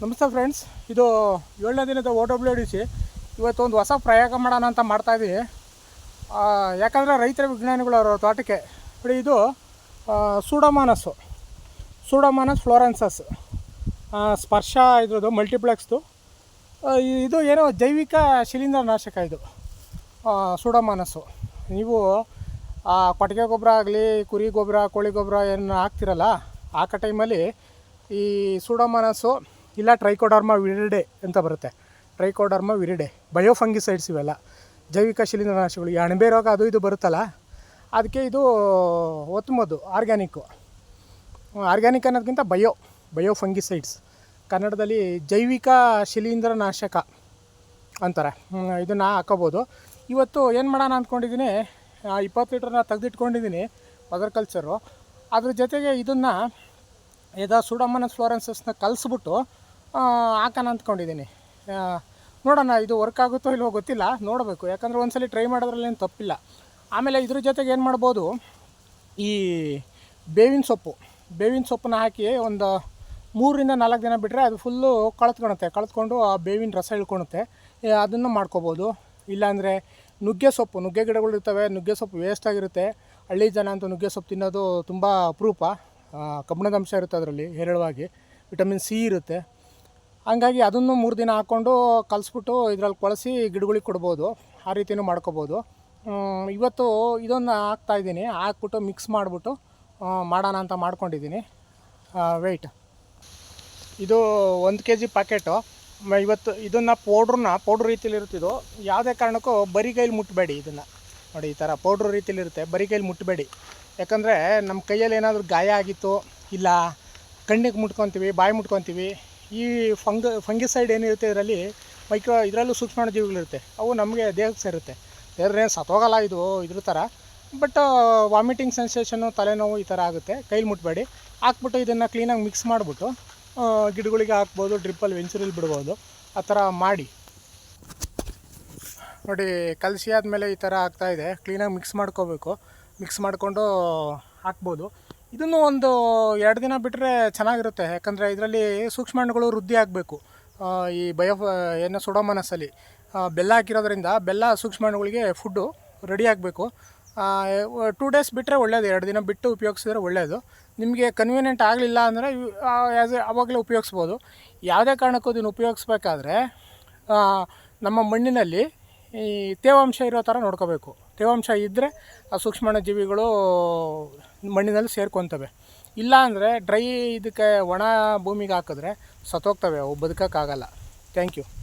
ನಮಸ್ತೆ ಫ್ರೆಂಡ್ಸ್, ಇದು ಏಳನೇ ದಿನದ ಓ ಡಬ್ಲ್ಯೂ ಡಿ ಸಿ. ಇವತ್ತೊಂದು ಹೊಸ ಪ್ರಯೋಗ ಮಾಡೋಣ ಅಂತ ಮಾಡ್ತಾಯಿದ್ದೀವಿ ಯಾಕಂದರೆ ರೈತರ ವಿಜ್ಞಾನಿಗಳು ಅವರ ತೋಟಕ್ಕೆ. ನೋಡಿ, ಇದು ಸೂಡೋಮಾನಸ್ಸು. ಸೂಡೋಮಾನಸ್ ಫ್ಲೋರೆನ್ಸಸ್. ಸ್ಪರ್ಶ ಇದ್ರದ್ದು ಮಲ್ಟಿಪ್ಲೆಕ್ಸ್ದು. ಇದು ಏನೋ ಜೈವಿಕ ಶಿಲೀಂಧ್ರ ನಾಶಕ ಇದು ಸೂಡೋಮಾನಸ್ಸು. ನೀವು ಕೊಟ್ಟಿಗೆ ಗೊಬ್ಬರ ಆಗಲಿ, ಕುರಿ ಗೊಬ್ಬರ, ಕೋಳಿ ಗೊಬ್ಬರ ಏನು ಹಾಕ್ತಿರಲ್ಲ ಹಾಕೋ ಟೈಮಲ್ಲಿ ಈ ಸೂಡೋಮಾನಸ್ಸು ಇಲ್ಲ ಟ್ರೈಕೋಡರ್ಮ ವಿರಿಡೆ ಅಂತ ಬರುತ್ತೆ. ಟ್ರೈಕೋಡರ್ಮ ವಿರಿಡೆ, ಬಯೋಫಂಗಿಸೈಡ್ಸ್ ಇವೆಲ್ಲ. ಜೈವಿಕ ಶಿಲೀಂಧ್ರನಾಶಗಳು, ಈ ಅಣಬೆ ರೋಗ ಅದು ಇದು ಬರುತ್ತಲ್ಲ, ಅದಕ್ಕೆ ಇದು ಒತ್ತುಮದ್ದು ಆರ್ಗ್ಯಾನಿಕ್ಕು. ಆರ್ಗ್ಯಾನಿಕ್ ಅನ್ನೋದಕ್ಕಿಂತ ಬಯೋ ಬಯೋ ಫಂಗಿಸೈಡ್ಸ್ ಕನ್ನಡದಲ್ಲಿ ಜೈವಿಕ ಶಿಲೀಂಧ್ರನಾಶಕ ಅಂತಾರೆ. ಇದನ್ನು ಹಾಕೋಬೋದು. ಇವತ್ತು ಏನು ಮಾಡೋಣ ಅಂದ್ಕೊಂಡಿದ್ದೀನಿ ಇಪ್ಪತ್ತು ಲೀಟ್ರನ್ನ ತೆಗೆದಿಟ್ಕೊಂಡಿದ್ದೀನಿ ಮದರ್ ಕಲ್ಚರು ಅದ್ರ ಜೊತೆಗೆ ಇದನ್ನು, ಯದಾ ಸುಡಮನಸ್ ಫ್ಲೋರೆನ್ಸಸ್ನ ಕಲಿಸ್ಬಿಟ್ಟು ಹಾಕೋಣ ಅಂದ್ಕೊಂಡಿದ್ದೀನಿ. ನೋಡೋಣ ಇದು ವರ್ಕ್ ಆಗುತ್ತೋ ಇಲ್ಲವೋ ಗೊತ್ತಿಲ್ಲ, ನೋಡಬೇಕು. ಯಾಕಂದರೆ ಒಂದ್ಸಲಿ ಟ್ರೈ ಮಾಡೋದ್ರಲ್ಲಿ ಏನು ತಪ್ಪಿಲ್ಲ. ಆಮೇಲೆ ಇದ್ರ ಜೊತೆಗೆ ಏನು ಮಾಡ್ಬೋದು, ಈ ಬೇವಿನ ಸೊಪ್ಪು. ಬೇವಿನ ಸೊಪ್ಪನ್ನ ಹಾಕಿ ಒಂದು ಮೂರರಿಂದ ನಾಲ್ಕು ದಿನ ಬಿಟ್ಟರೆ ಅದು ಫುಲ್ಲು ಕಳೆದ್ಕೊಳುತ್ತೆ ಕಳೆತ್ಕೊಂಡು ಆ ಬೇವಿನ ರಸ ಇಳ್ಕೊಳುತ್ತೆ ಅದನ್ನು ಮಾಡ್ಕೋಬೋದು. ಇಲ್ಲಾಂದರೆ ನುಗ್ಗೆ ಸೊಪ್ಪು, ನುಗ್ಗೆ ಗಿಡಗಳು ಇರ್ತವೆ, ನುಗ್ಗೆ ಸೊಪ್ಪು ವೇಸ್ಟ್ ಆಗಿರುತ್ತೆ. ಹಳ್ಳಿ ಜನ ಅಂತ ನುಗ್ಗೆ ಸೊಪ್ಪು ತಿನ್ನೋದು ತುಂಬ ಅಪರೂಪ. ಕಬ್ಬಿಣದ ಅಂಶ ಇರುತ್ತೆ ಅದರಲ್ಲಿ ಹೇರಳವಾಗಿ. ವಿಟಮಿನ್ ಸಿ ಇರುತ್ತೆ. ಹಂಗಾಗಿ ಅದನ್ನು ಮೂರು ದಿನ ಹಾಕ್ಕೊಂಡು ಕಲಿಸ್ಬಿಟ್ಟು ಇದ್ರಲ್ಲಿ ಕೊಳಸಿ ಗಿಡಗಳಿಗೆ ಕೊಡ್ಬೋದು. ಆ ರೀತಿಯೂ ಮಾಡ್ಕೋಬೋದು. ಇವತ್ತು ಇದನ್ನು ಹಾಕ್ತಾಯಿದ್ದೀನಿ ಹಾಕ್ಬಿಟ್ಟು ಮಿಕ್ಸ್ ಮಾಡಿಬಿಟ್ಟು ಮಾಡೋಣ ಅಂತ ಮಾಡ್ಕೊಂಡಿದ್ದೀನಿ. ವೆಯ್ಟ್ ಇದು ಒಂದು ಕೆ ಜಿ ಪ್ಯಾಕೆಟು ಇವತ್ತು ಇದನ್ನು ಪೌಡ್ರನ್ನ ಪೌಡ್ರ್ ರೀತಿಯಲ್ಲಿ ಇರುತ್ತಿದ್ದು ಯಾವುದೇ ಕಾರಣಕ್ಕೂ ಬರಿ ಕೈಲಿ ಮುಟ್ಟಬೇಡಿ ಇದನ್ನು. ನೋಡಿ, ಈ ಥರ ಪೌಡ್ರ್ ರೀತಿಯಲ್ಲಿ ಇರುತ್ತೆ. ಬರಿ ಕೈಲಿ ಮುಟ್ಟಬೇಡಿ ಯಾಕಂದರೆ ನಮ್ಮ ಕೈಯಲ್ಲಿ ಏನಾದರೂ ಗಾಯ ಆಗಿತ್ತು, ಇಲ್ಲ, ಕಣ್ಣಿಗೆ ಮುಟ್ಕೊತೀವಿ, ಬಾಯಿ ಮುಟ್ಕೊತೀವಿ ಈ ಫಂಗ, ಫಂಗಿಸೈಡ್ ಏನಿರುತ್ತೆ ಇದರಲ್ಲಿ, ಮೈಕ್ರೋ, ಇದರಲ್ಲೂ ಸೂಕ್ಷ್ಮಾಣುಜೀವಿಗಳಿರುತ್ತೆ ಅವು ನಮಗೆ ದೇಹಕ್ಕೆ ಸೇರುತ್ತೆ. ಬೇರೆ ಸತ್ತೋಗಲ್ಲ ಇದು, ಇದ್ರ ಥರ. ಬಟ್ ವಾಮಿಟಿಂಗ್ ಸೆನ್ಸೇಷನು ತಲೆನೋವು ಈ ಥರ ಆಗುತ್ತೆ. ಕೈಲಿ ಮುಟ್ಬೇಡಿ. ಹಾಕ್ಬಿಟ್ಟು ಇದನ್ನು ಕ್ಲೀನಾಗಿ ಮಿಕ್ಸ್ ಮಾಡಿಬಿಟ್ಟು ಗಿಡಗಳಿಗೆ ಹಾಕ್ಬೋದು, ಡ್ರಿಪ್ಪಲ್ಲಿ ವೆಂಚುರಲ್ಲಿ ಬಿಡ್ಬೋದು. ಆ ಥರ ಮಾಡಿ. ನೋಡಿ, ಕಲಸಿ ಆದಮೇಲೆ ಈ ಥರ ಆಗ್ತಾಯಿದೆ ಕ್ಲೀನಾಗಿ ಮಿಕ್ಸ್ ಮಾಡ್ಕೋಬೇಕು. ಮಿಕ್ಸ್ ಮಾಡಿಕೊಂಡು, ಹಾಕ್ಬೋದು. ಇದನ್ನು ಒಂದು ಎರಡು ದಿನ ಬಿಟ್ಟರೆ ಚೆನ್ನಾಗಿರುತ್ತೆ. ಯಾಕಂದರೆ ಇದರಲ್ಲಿ ಸೂಕ್ಷ್ಮಾಣುಗಳು ವೃದ್ಧಿ ಆಗಬೇಕು. ಈ ಬಯೋ, ಏನೋ ಸುಡೋಮನಸ್ಸಲ್ಲಿ ಬೆಲ್ಲ ಹಾಕಿರೋದ್ರಿಂದ ಬೆಲ್ಲ ಸೂಕ್ಷ್ಮಾಣುಗಳಿಗೆ ಫುಡ್ಡು ರೆಡಿ ಆಗಬೇಕು. ಟೂ ಡೇಸ್ ಬಿಟ್ಟರೆ ಒಳ್ಳೆಯದು ಎರಡು ದಿನ ಬಿಟ್ಟು ಉಪಯೋಗಿಸಿದ್ರೆ ಒಳ್ಳೆಯದು ನಿಮಗೆ ಕನ್ವೀನಿಯೆಂಟ್ ಆಗಲಿಲ್ಲ ಅಂದರೆ ಆ್ಯಸ್ ಎ ಆವಾಗಲೇ ಉಪಯೋಗಿಸ್ಬೋದು. ಯಾವುದೇ ಕಾರಣಕ್ಕೂ ಇದನ್ನು ಉಪಯೋಗಿಸ್ಬೇಕಾದ್ರೆ ನಮ್ಮ ಮಣ್ಣಿನಲ್ಲಿ ಈ ತೇವಾಂಶ ಇರೋ ಥರ ನೋಡ್ಕೋಬೇಕು. ತೇವಾಂಶ ಇದ್ದರೆ ಆ ಸೂಕ್ಷ್ಮಾಣು ಜೀವಿಗಳು ಮಣ್ಣಿನಲ್ಲಿ ಸೇರ್ಕೊತವೆ. ಇಲ್ಲ ಅಂದರೆ ಡ್ರೈ ಇದಕ್ಕೆ ಒಣ ಭೂಮಿಗೆ ಹಾಕಿದ್ರೆ ಸತ್ತೋಗ್ತವೆ ಅವು ಬದುಕೋಕ್ಕಾಗಲ್ಲ. Thank you